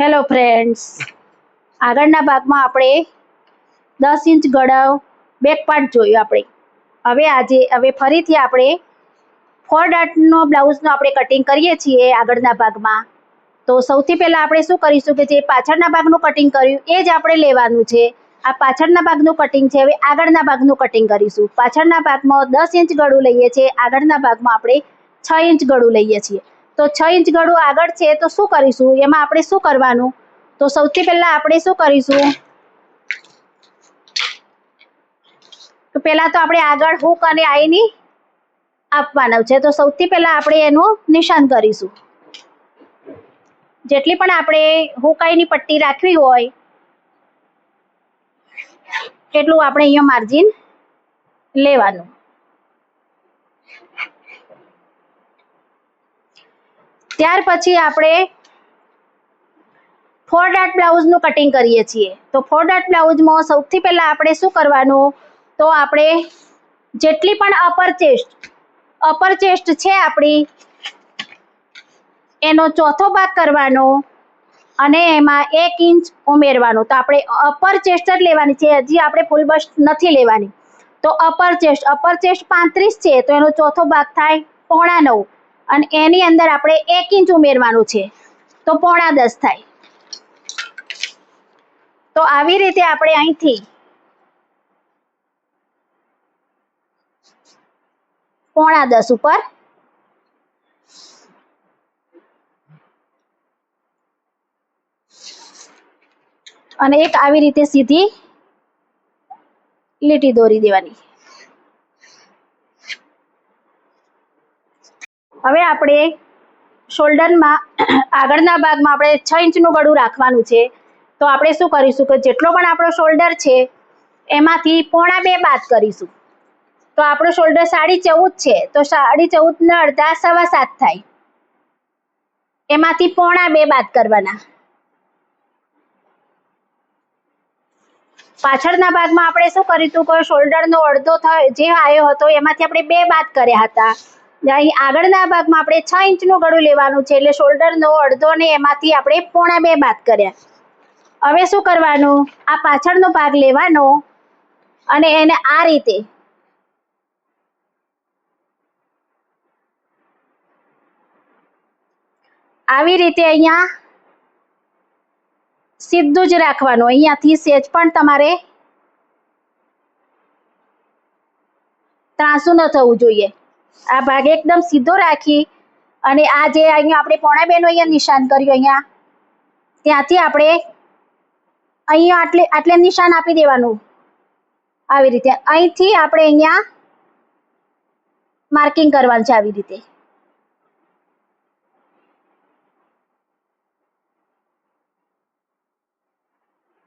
Hello friends આગળના ભાગમાં આપણે દસ ઇંચ ગળાવ બેક પાર્ટ જોયું આપણે. હવે આજે, હવે ફરીથી આપણે ફોર ડાટનો બ્લાઉઝનો આપણે કટિંગ કરીએ છીએ આગળના ભાગમાં. તો સૌથી પહેલાં આપણે શું કરીશું કે જે પાછળના ભાગનું કટિંગ કર્યું, એ જ આપણે લેવાનું છે. આ પાછળના ભાગનું કટિંગ છે, હવે આગળના ભાગનું કટિંગ કરીશું. પાછળના ભાગમાં દસ ઇંચ ગળું લઈએ છીએ, આગળના ભાગમાં આપણે છ ઇંચ ગળું લઈએ છીએ. તો છ ઇંચ ગળું આગળ છે તો શું કરીશું? એમાં આપણે શું કરવાનું? તો સૌથી પહેલા આપણે શું કરીશું? તો પહેલા તો આપણે આગળ હુક અને આઈની આપવાના છે. તો સૌથી પહેલા આપણે એનું નિશાન કરીશું. જેટલી પણ આપણે હુકાઈની પટ્ટી રાખવી હોય, એટલું આપણે અહીંયા માર્જિન લેવાનું. ત્યાર પછી આપણે ફોર ડાર્ટ બ્લાઉઝનું કટિંગ કરીએ છીએ. તો ફોર ડાર્ટ બ્લાઉઝમાં સૌથી પહેલાં આપણે શું કરવાનું? તો આપણે જેટલી પણ અપર ચેસ્ટ અપર ચેસ્ટ છે આપણી, એનો ચોથો ભાગ કરવાનો અને એમાં એક ઇંચ ઉમેરવાનો. તો આપણે અપર ચેસ્ટ જ લેવાની છે. હજી આપણે ફૂલ બસ્ટ નથી લેવાની. તો અપર ચેસ્ટ અપર ચેસ્ટ પાંત્રીસ છે. તો એનો ચોથો ભાગ થાય પોણા નવ. અને એની અંદર આપણે એક ઇંચ ઉમેરવાનું છે. તો પોણા દસ થાય. તો આવી રીતે આપણે અહીંથી પોણા દસ ઉપર અને એક આવી રીતે સીધી લીટી દોરી દેવાની. હવે આપણે શોલ્ડરમાં આગળના ભાગમાં આપણે છ ઇંચનું ગળું રાખવાનું છે. તો આપણે શું કરીશું કે જેટલો પણ આપણો શોલ્ડર છે, એમાંથી પોણા બે બાદ કરીશું. તો આપણો શોલ્ડર સાડી ચૌદ છે, તો સાડી ચૌદ ને અડધા સવા સાત થાય. એમાંથી પોણા બે બાદ કરવાના. પાછળના ભાગમાં આપણે શું કર્યું કે શોલ્ડરનો અડધો થયો જે આવ્યો હતો, એમાંથી આપણે બે બાદ કર્યા હતા. અહીં આગળના ભાગમાં આપણે છ ઇંચનું ગળું લેવાનું છે એટલે શોલ્ડરનો અડધો ને એમાંથી આપણે પોણા બે બાદ કર્યા. હવે શું કરવાનું? આ પાછળનો ભાગ લેવાનો અને એને આ રીતે આવી રીતે અહીંયા સીધું જ રાખવાનું. અહીંયાથી સેજ પણ તમારે ત્રાસું ન થવું જોઈએ. આ ભાગ એકદમ સીધો રાખી અને આ જે અહીંયા આપણે પોણા બેનો અહીંયા નિશાન કર્યું અહીંયા, ત્યાંથી આપણે અહીંયા આટલે આટલે નિશાન આપી દેવાનું. આવી રીતે. અહીંથી આપણે અહીંયા માર્કિંગ કરવાનું છે આવી રીતે.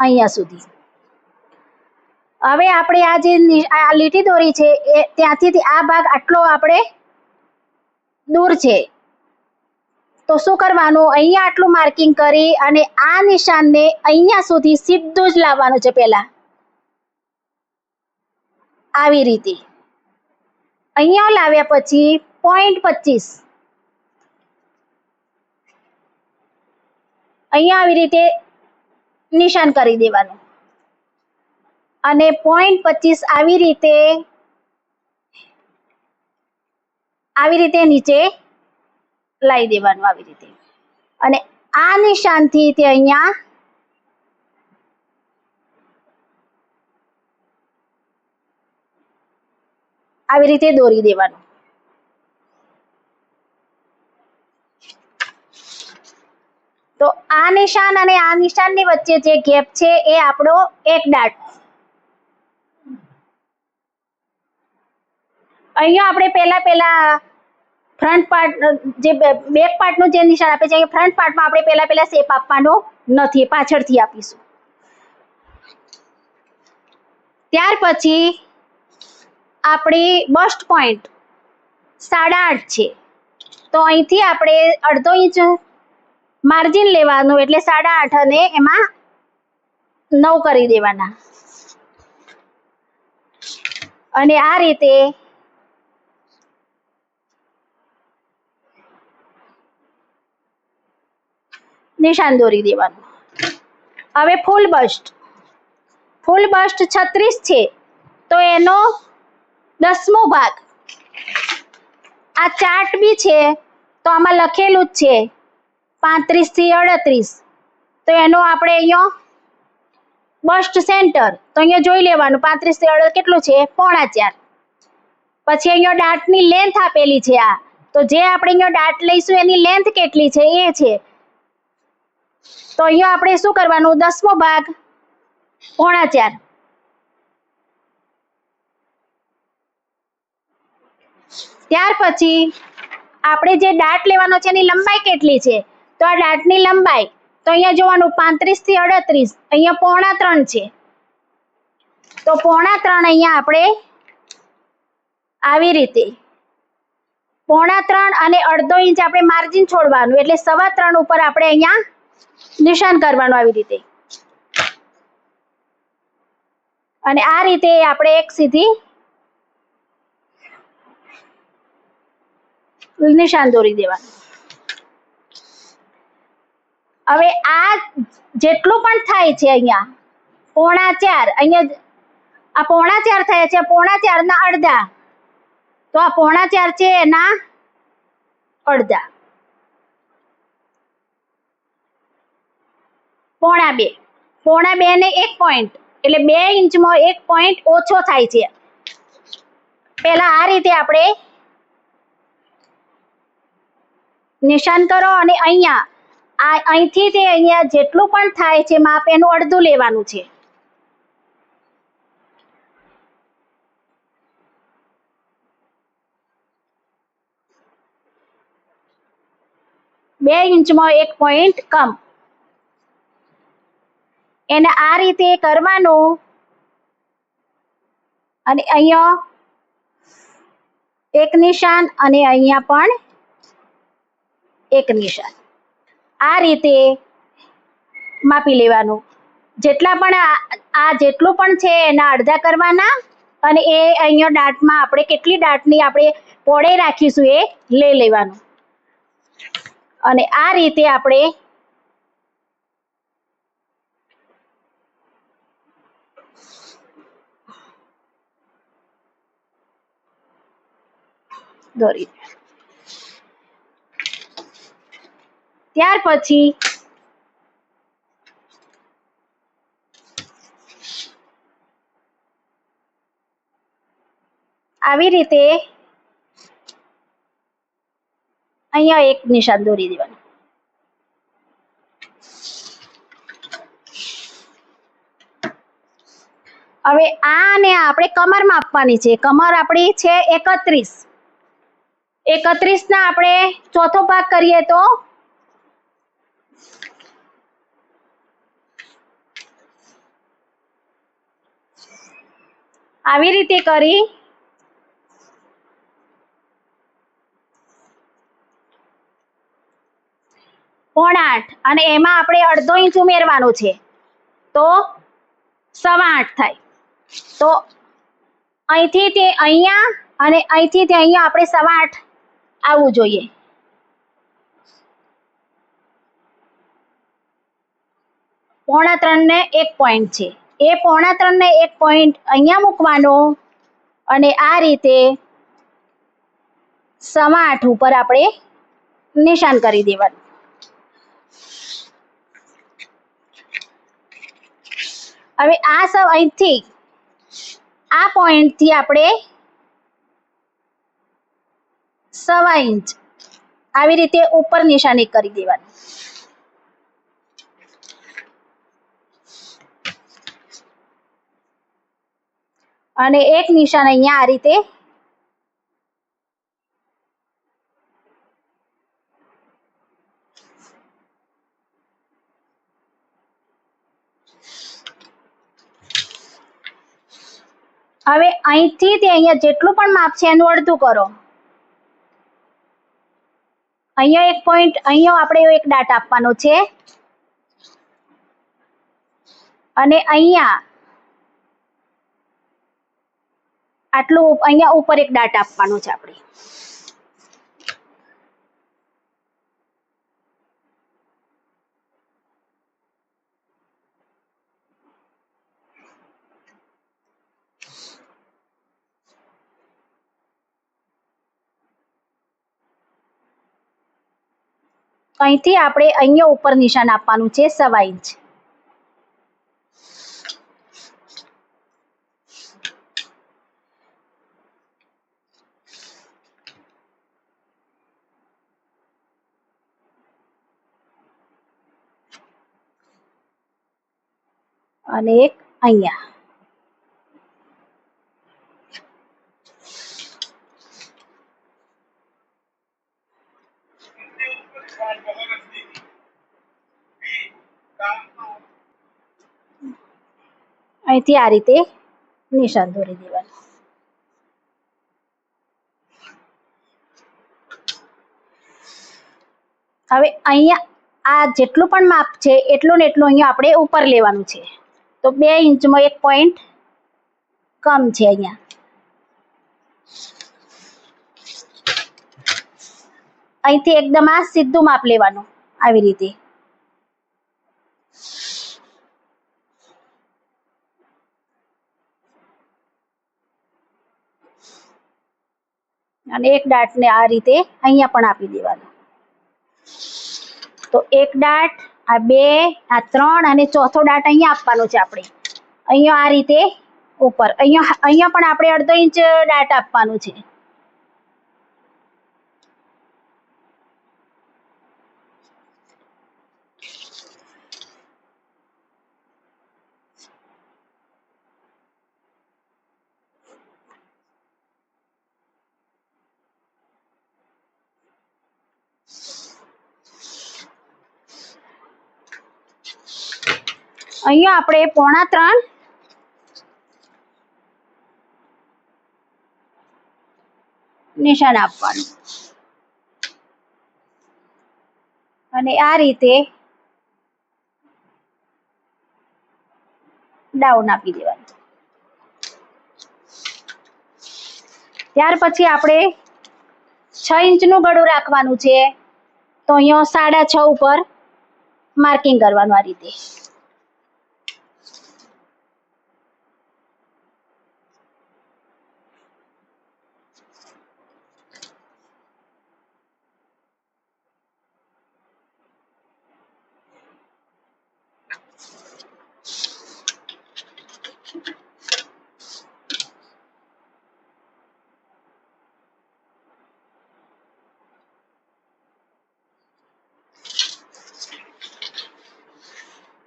અહીંયા સુધી. હવે આપણે આ જે આ લીટી દોરી છે, એ ત્યાંથી આ ભાગ આટલો આપણે દૂર છે. તો શું કરવાનું? અહીંયા આટલું માર્કિંગ કરી અને આ નિશાનને અહીંયા સુધી સીધું જ લાવવાનું છે પહેલા. આવી રીતે. અહીંયા લાવ્યા પછી પોઈન્ટ પચીસ. અહીંયા આવી રીતે નિશાન કરી દેવાનું. અને પોઈન્ટ પચીસ આવી રીતે આવી રીતે નીચે લાવી દેવાનું આવી રીતે. અને આ નિશાનથી તે અહીંયા આવી રીતે દોરી દેવાનું. તો આ નિશાન અને આ નિશાનની વચ્ચે જે ગેપ છે એ આપણો એક દાટ અહીંયા આપણે પહેલા પહેલા ફ્રન્ટ પાર્ટ જે બેક પાર્ટનું જે નિશાન આપે છે એ ફ્રન્ટ પાર્ટમાં આપણે પહેલા પહેલા શેપ આપવાનો નથી, પાછળથી આપીશું. ત્યાર પછી આપણી બસ્ટ પોઈન્ટ સાડા આઠ છે. તો અહીંથી આપણે અડધો ઇંચ માર્જિન લેવાનું એટલે સાડા આઠ અને એમાં નવ કરી દેવાના. અને આ રીતે નિશાન દોરી દેવાનું. હવે ફૂલ બસ્ટ ફૂલ બસ્ટ છત્રીસ છે, તો એનો દસમો ભાગ. આ ચાર્ટ બી છે, તો આમાં લખેલું જ છે, પાંત્રીસથી અડત્રીસ. તો એનો આપણે અહીંયા બસ્ટ સેન્ટર તો અહીંયા જોઈ લેવાનું, પાંત્રીસથી અડત્રીસ કેટલું છે, પોણા ચાર. પછી અહીંયા ડાટની લેન્થ આપેલી છે આ. તો જે આપણે અહીંયા ડાટ લઈશું, એની લેન્થ કેટલી છે, એ છે. તો અહીંયા આપણે શું કરવાનું? દસમો ભાગ પોણા ચાર ત્યાર પછી આપણે જે ડાટ લેવાનો છે એની લંબાઈ કેટલી છે? તો આ ડાટની લંબાઈ, તો અહીંયા જોવાનું, પાંત્રીસથી અડત્રીસ, અહીંયા પોણા ત્રણ છે. તો પોણા ત્રણ અહીંયા આપણે આવી રીતે પોણા ત્રણ અને અડધો ઇંચ આપણે માર્જિન છોડવાનું, એટલે સવા ત્રણ ઉપર આપણે અહીંયા નિશાન કરવાનું આવી રીતે. અને આ રીતે આપણે એક સીધી નિશાન દોરી દેવાનું. હવે આ જેટલું પણ થાય છે અહીંયા, પોણા ચાર, અહીંયા આ પોણા ચાર થયા છે પોણા ચાર ના અડધા. તો આ પોણા ચાર છે એના અડધા. પોણા બે. પોણા બે ને એક પોઈન્ટ એટલે બે ઇંચમાં એક પોઈન્ટ ઓછો થાય છે. પહેલા આ રીતે આપણે નિશાન કરો અને અહીંયા અહીંથી તે અહીંયા જેટલું પણ થાય છે માપ, એનું અડધું લેવાનું છે. બે ઇંચમાં એક પોઈન્ટ કમ. એને આ રીતે કરવાનું. અને અહીંયા એક નિશાન અને અહીંયા પણ એક નિશાન. આ રીતે માપી લેવાનું. જેટલા પણ આ- જેટલું પણ છે એના અડધા કરવાના અને એ અહીંયા દાંતમાં આપણે કેટલી દાંતની આપણે પોળે રાખીશું એ લઈ લેવાનું. અને આ રીતે આપણે દોરી. ત્યાર પછી આવી રીતે અહીંયા એક નિશાન દોરી દેવાનું. હવે આ ને આપણે કમર માપવાની છે. કમર આપણી છે એકત્રીસ. એકત્રીસ ના આપણે ચોથો ભાગ કરીએ તો? આવી રીતે કરી. આઠ અને એમાં આપણે અડધો ઇંચ ઉમેરવાનું છે. તો સવા આઠ થાય. તો અહીંથી તે અહીંયા, અને અહીંથી તે અહીંયા આપણે સવા આઠ આવવું જોઈએ. પોણા ત્રણ ને એક પોઈન્ટ છે. એ પોણા ત્રણ ને એક પોઈન્ટ અહીંયા મૂકવાનો અને આ રીતે સવા આઠ ઉપર આપણે નિશાન કરી દેવાનું. હવે આ સવ અહીંથી આ પોઈન્ટથી આપણે સવા ઇંચ. આવી રીતે ઉપર નિશાની કરી દેવાની. અને એક નિશાન અહીંયા આ રીતે હવે અહીંથી તે અહીંયા જેટલું પણ માપ છે એનું અડધું કરો. અહીંયા એક પોઈન્ટ અહીંયા આપણે એક ડાટ આપવાનો છે. અને અહીંયા આટલું, અહીંયા ઉપર એક ડાટ આપવાનો છે આપણે. અહીંથી આપણે અહીંયા ઉપર નિશાન આપવાનું છે સવા ઇંચ. અને એક અહીંયા. અહીંથી આ રીતે નિશાન દોરી દેવાનું. હવે અહીંયા આ જેટલું પણ માપ છે, એટલું ને એટલું અહીંયા આપણે ઉપર લેવાનું છે. તો બે ઇંચમાં એક પોઈન્ટ કમ છે અહીંયા. અહીંથી એકદમ આ સીધું માપ લેવાનું, આવી રીતે. અને એક ડાટને આ રીતે અહીંયા પણ આપી દેવાનું. તો એક ડાટ, આ બે, આ ત્રણ અને ચોથો ડાટ અહીંયા આપવાનો છે આપણે. અહીંયા આ રીતે ઉપર. અહીંયા અહીંયા પણ આપણે અડધો ઇંચ ડાટ આપવાનું છે. અહીંયા આપણે પોણા ત્રણ. નિશાન આપવાનું. અને આ રીતે ડાઉન આપી દેવાનું. ત્યાર પછી આપણે છ ઇંચનું ગળું રાખવાનું છે. તો અહીંયા સાડા છ ઉપર માર્કિંગ કરવાનું આ રીતે.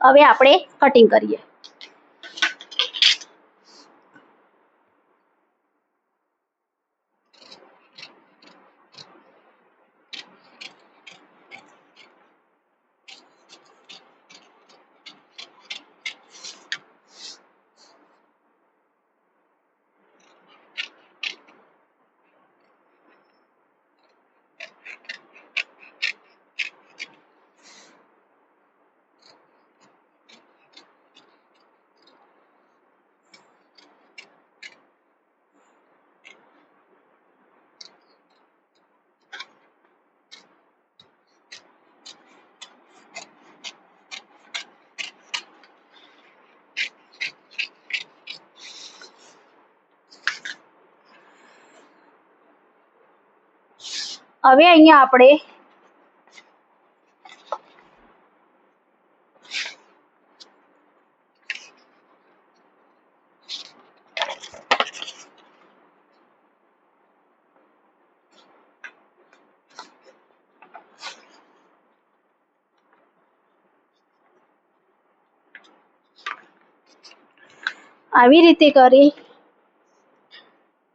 હવે આપણે કટિંગ કરીએ. હવે અહીંયા આપણે આવી રીતે કરી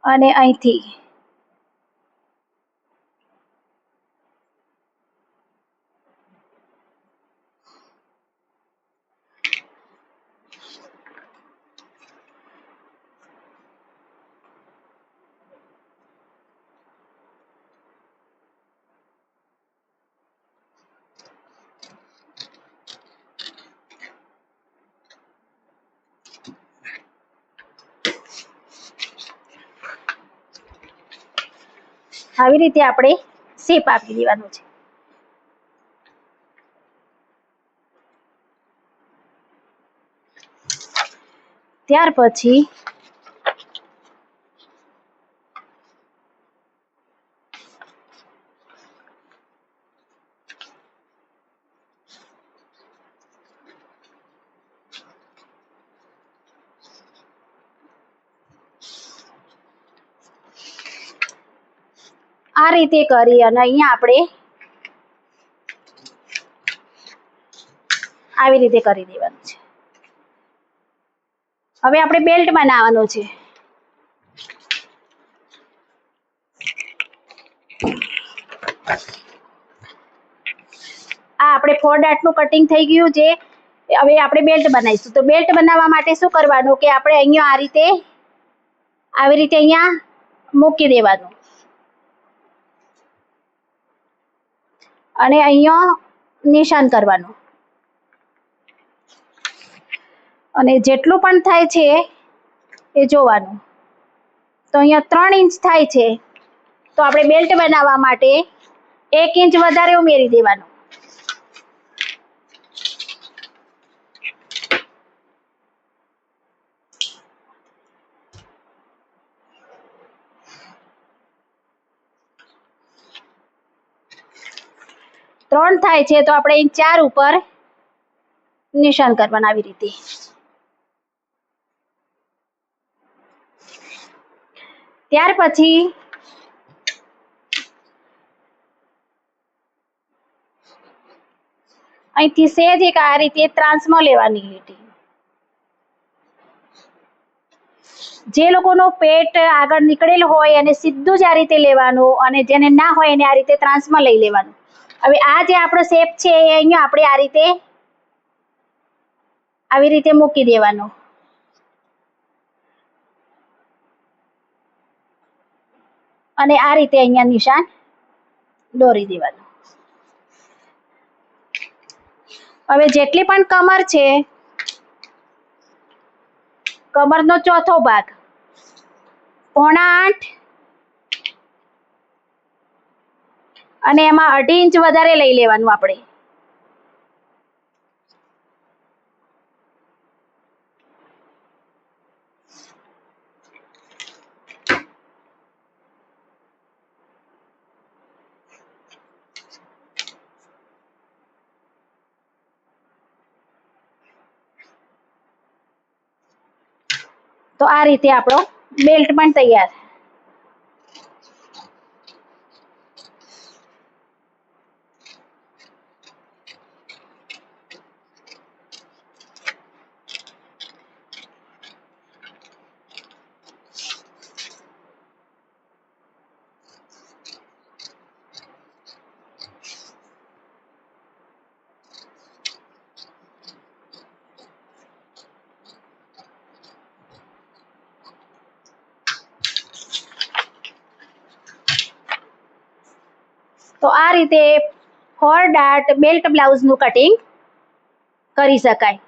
અને અહીંથી આવી રીતે આપણે શેપ આપી દેવાનો છે. ત્યાર પછી આ રીતે કરી અને અહીંયા આપણે આવી રીતે કરી દેવાનું છે. હવે આપણે બેલ્ટ બનાવવાનો છે. આ આપણે ફોર ડાટનું કટિંગ થઈ ગયું છે. હવે આપણે બેલ્ટ બનાવીશું. તો બેલ્ટ બનાવવા માટે શું કરવાનું કે આપણે અહીંયા આ રીતે, આવી રીતે અહીંયા મૂકી દેવાનું. અને અહીંયા નિશાન કરવાનું. અને જેટલું પણ થાય છે એ જોવાનું. તો અહીંયા ત્રણ ઇંચ થાય છે. તો આપણે બેલ્ટ બનાવવા માટે એક ઇંચ વધારે ઉમેરી દેવાનું. ત્રણ થાય છે, તો આપણે અહીં ચાર ઉપર નિશાન કરવાના આવી રીતે. ત્યાર પછી અહીંથી સેજ એક આ રીતે ત્રાંસમાં લેવાની લીટી. જે લોકોનો પેટ આગળ નીકળેલ હોય અને સીધું જ આ રીતે લેવાનું અને જેને ના હોય એને આ રીતે ત્રાંસમાં લઈ લેવાનું. હવે આ જે આપણો શેપ છે એ અહીંયા આપણે આ રીતે આવી રીતે મૂકી દેવાનો. અને આ રીતે અહીંયા નિશાન દોરી દેવાનું. હવે જેટલી પણ કમર છે, કમરનો ચોથો ભાગ, પોણા આઠ અને એમાં અઢી ઇંચ વધારે લઈ લેવાનું આપણે. તો આ રીતે આપણો બેલ્ટ પણ તૈયાર. તો આ રીતે ફોર ડાર્ટ બેલ્ટ બ્લાઉઝનું કટિંગ કરી શકાય.